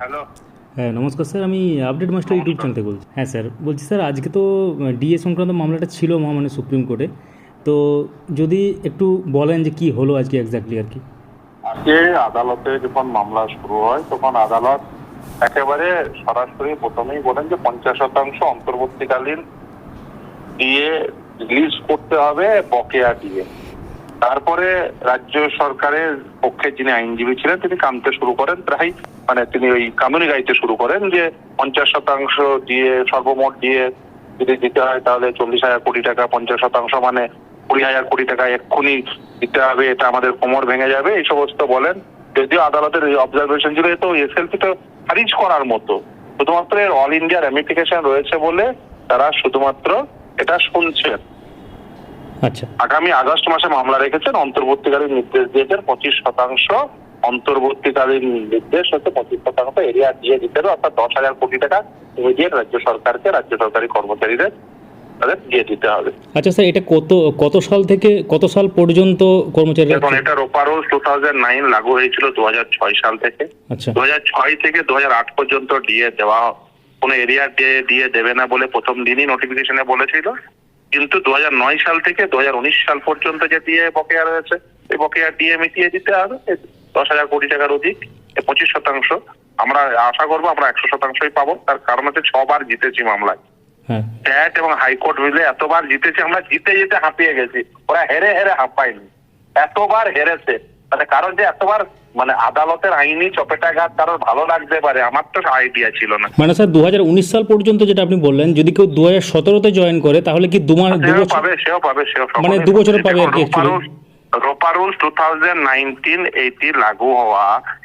Hello. হ্যাঁ নমস্কার sir আমি আপডেট মাস্টার ইউটিউব চ্যানেল থেকে বলছি। হ্যাঁ স্যার বলছি স্যার আজকে তো ডিএ সংক্রান্ত মামলাটা ছিল মহামান্য সুপ্রিম কোর্টে। তো যদি একটু বলেন যে কি হলো আজকে এক্স্যাক্টলি আর কি। আজকে আদালতে যখন মামলা শুরু হয় তখন আদালত একেবারে সরাসরি প্রথমেই বলেন যে পঞ্চাশ শতাংশ অন্তর্বর্তীকালীন দিয়ে রিলিজ করতে হবে বকেয়া দিয়ে। তারপরে রাজ্য সরকারের পক্ষে যিনি আইনজীবী ছিলেন, তিনি কামতে শুরু করেন প্রায় মানে তিনি ওই কানুনি গাইতে শুরু করেন যে পঞ্চাশ শতাংশ দিয়ে সর্বমোট দিয়ে যদি দিতে হয় তাহলে চল্লিশ হাজার কোটি টাকা, পঞ্চাশ শতাংশ মানে কুড়ি হাজার কোটি টাকা এক্ষুনি দিতে হবে, এটা আমাদের কোমর ভেঙে যাবে, এই সমস্ত বলেন। যদিও আদালতের অবজারভেশন ছিল তো এসএলপি তো খারিজ করার মতো। শুধুমাত্র এর অল ইন্ডিয়া রেমিফিকেশন রয়েছে বলে তারা শুধুমাত্র এটা শুনছেন। আগামী আগস্ট মাসে মামলা রেখেছেন অন্তর্বর্তীকালীন নির্দেশ দিয়েছেন পঁচিশ শতাংশ অন্তর্বর্তীকালীন নির্দেশ হচ্ছে পঁচিশ শতাংশ এরিয়া দিয়ে দিতে হবে অর্থাৎ দশ হাজার কোটি টাকা ইমিডিয়েট রাজ্য সরকারকে রাজ্য সরকারি কর্মচারীদের তাদের দিয়ে দিতে হবে। আচ্ছা স্যার এটা কত কত সাল থেকে কত সাল পর্যন্ত কর্মচারীরা এখন এটা টু থাউজেন্ড নাইন লাগু হয়েছিল দু হাজার ছয় সাল থেকে। আচ্ছা। দু হাজার ছয় থেকে দু হাজার আট পর্যন্ত ডিএ দেওয়া কোনো এরিয়া দিয়ে দিয়ে দেবে না বলে প্রথম দিনই নোটিফিকেশনে বলেছিল। কিন্তু দু হাজার নয় সাল থেকে দু হাজার উনিশ সাল পর্যন্ত যে ডিএ বকেয়া রয়েছে এই বকেয়া ডিএ মিটিয়ে দিতে হবে। দশ হাজার কোটি টাকার অধিক পঁচিশ শতাংশ। আমরা আশা করব আমরা একশো শতাংশই পাবো। তার কারণ হচ্ছে ছবার জিতেছি মামলায়। স্ট্যাট এবং হাইকোর্ট মিলে এতবার জিতেছি আমরা জিতে জিতে হাঁপিয়ে গেছি। ওরা হেরে হেরে হাঁপায়নি। এতবার হেরেছে। মানে কারণ যে এতবার মানে আদালতের আইনি চপেটাঘাত তার ভালো লাগতে পারে আমার তো আইডিয়া ছিল না মানে স্যার দু হাজার উনিশ সাল পর্যন্ত যেটা আপনি বললেন যদি কেউ দু হাজার সতেরোতে জয়েন করে তাহলে কি দু মাস পাবে সেও পাবে সেও মানে দু বছর পাবে আর কি। ROPA rules two thousand nineteen eighty লাগু হওয়া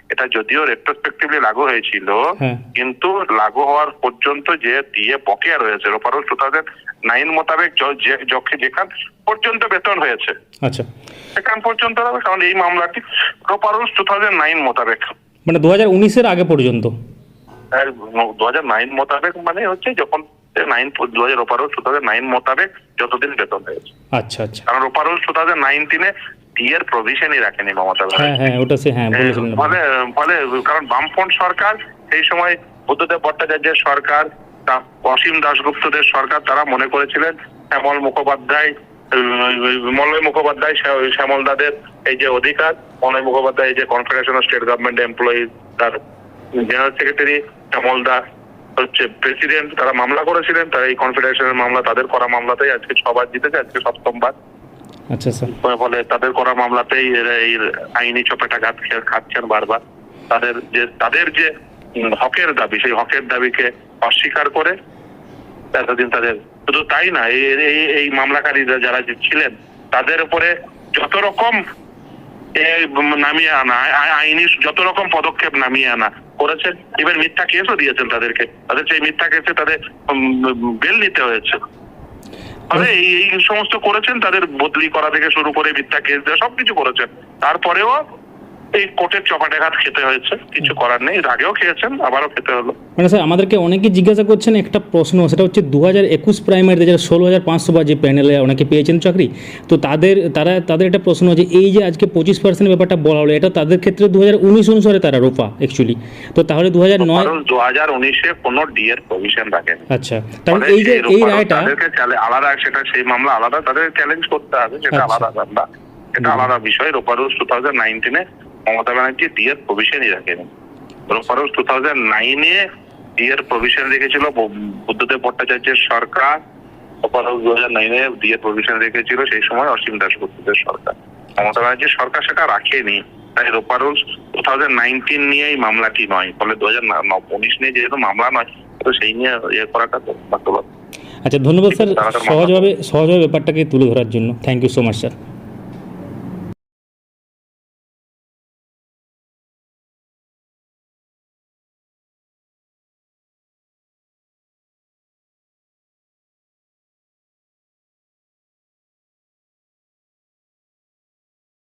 এটা যদিও রেট্রোস্পেক্টিভলি লাগু হয়েছিল হ্যাঁ। কিন্তু লাগু হওয়ার পর্যন্ত যে দিয়ে বকেয়া রয়েছে ROPA rules two thousand nine মোতাবেক যখন পর্যন্ত বেতন হয়েছে। আচ্ছা। সেখান পর্যন্ত হবে কারণ এই মামলাটি রোপা টু থাউজেন্ড নাইন মোতাবেক। মানে দু হাজার উনিশের আগে পর্যন্ত? দু হাজার নাইন মোতাবেক মানে হচ্ছে যখন নাইন দু হাজার টু থাউজেন্ড নাইন মোতাবেক যতদিন বেতন হয়েছে আচ্ছা আচ্ছা। কারণ রুলস টু থাউজেন্ড নাইনটিনে ডিএর প্রভিশনই রাখেনি মমতা হ্যাঁ ব্যানার্জি হ্যাঁ হ্যাঁ ফলে ফলে কারণ বামফ্রন্ট সরকার সেই সময় বুদ্ধদেব ভট্টাচার্যের সরকার তা- অসীম দাশগুপ্তদের সরকার তারা মনে করেছিলেন শ্যামল মুখোপাধ্যায় মলয় মুখোপাধ্যায় শ্যা- শ্যামল দাদের এই যে অধিকার মলয় মুখোপাধ্যায় এই যে Confederation of State Government employee তার জেনারেল সেক্রেটারি শ্যামল দা হচ্ছে প্রেসিডেন্ট তারা মামলা করেছিলেন তারা এই কনফেডারেশনের মামলা তাদের করা মামলাতেই আজকে ছবার জিতেছে আজকে সপ্তমবার। আচ্ছা স্যার ফলে তাদের করা মামলাতেই এই আইনি চপেটাঘাত খাচ্ছেন বারবার। তাদের যে তাদের যে হকের দাবি সেই হকের দাবিকে অস্বীকার করে এতদিন তাদের শুধু তাই না এই এই মামলাকারীরা যারা ছিলেন তাদের উপরে যত রকম এ, নামিয়ে আনা আই- আই- আইনি যত রকম পদক্ষেপ নামিয়ে আনা করেছেন ইভেন মিথ্যা কেসও দিয়েছেন তাদেরকে। তাদের সেই মিথ্যা কেসে তাদের বেল নিতে হয়েছে। তবে এই এই সমস্ত করেছেন, তাদের বদলি করা থেকে শুরু করে মিথ্যা কেস দেওয়া, সবকিছু করেছেন। তারপরেও এই কোর্টের চপাটাঘাত খেতে হয়েছে কিছু করার নেই। এর আগেও খেয়েছেন আবারও খেতে হলো। মানে স্যার আমাদেরকে অনেকে জিজ্ঞাসা করছেন একটা প্রশ্ন সেটা হচ্ছে দু হাজার একুশ প্রাইমারিতে যারা ষোলো হাজার পাঁচশো বা যে প্যানেলে অনেকে পেয়েছেন চাকরি তো তাদের তারা তাদের একটা প্রশ্ন আছে এই যে আজকে পঁচিশ পার্সেন্ট ব্যাপারটা বলা হলো এটা তাদের ক্ষেত্রে দু হাজার উনিশ অনুসারে তারা রোপা অ্যাকচুয়ালি তো তাহলে দু হাজার নয় দু হাজার উনিশে কোনো ডিএর প্রভিশন রাখেনি। আচ্ছা তাহলে এই যে এই রায়টা আলাদা সেটা সেই মামলা আলাদা তাদের চ্যালেঞ্জ করতে হবে সেটা আচ্ছা। আলাদা মামলা। এটা আলাদা বিষয় রোপারুস টু থাউজেন্ড নাইনটিনে মমতা ব্যানার্জি ডিএর প্রভিশনই রাখেনি। রোপারুস টু থাউজেন্ড নাইনে ডিএর প্রভিশন রেখেছিল বুদ্ধদেব ভট্টাচার্যের সরকার দু হাজার নাইনে প্রভিশন রেখেছিল সেই সময় অসীম সরকার। মমতা ব্যানার্জির সরকার সেটা রাখেনি। তাই রোপারুস টু থাউজেন্ড নাইনটিন নিয়ে এই মামলাটি নয় ফলে দু হাজার উনিশ নিয়ে যেহেতু মামলা নয় তো সেই নিয়ে ইয়ে করাটা বাস্তবতা আচ্ছা ধন্যবাদ স্যার। সহজভাবে সহজভাবে ব্যাপারটাকে তুলে ধরার জন্য। Thank you so much sir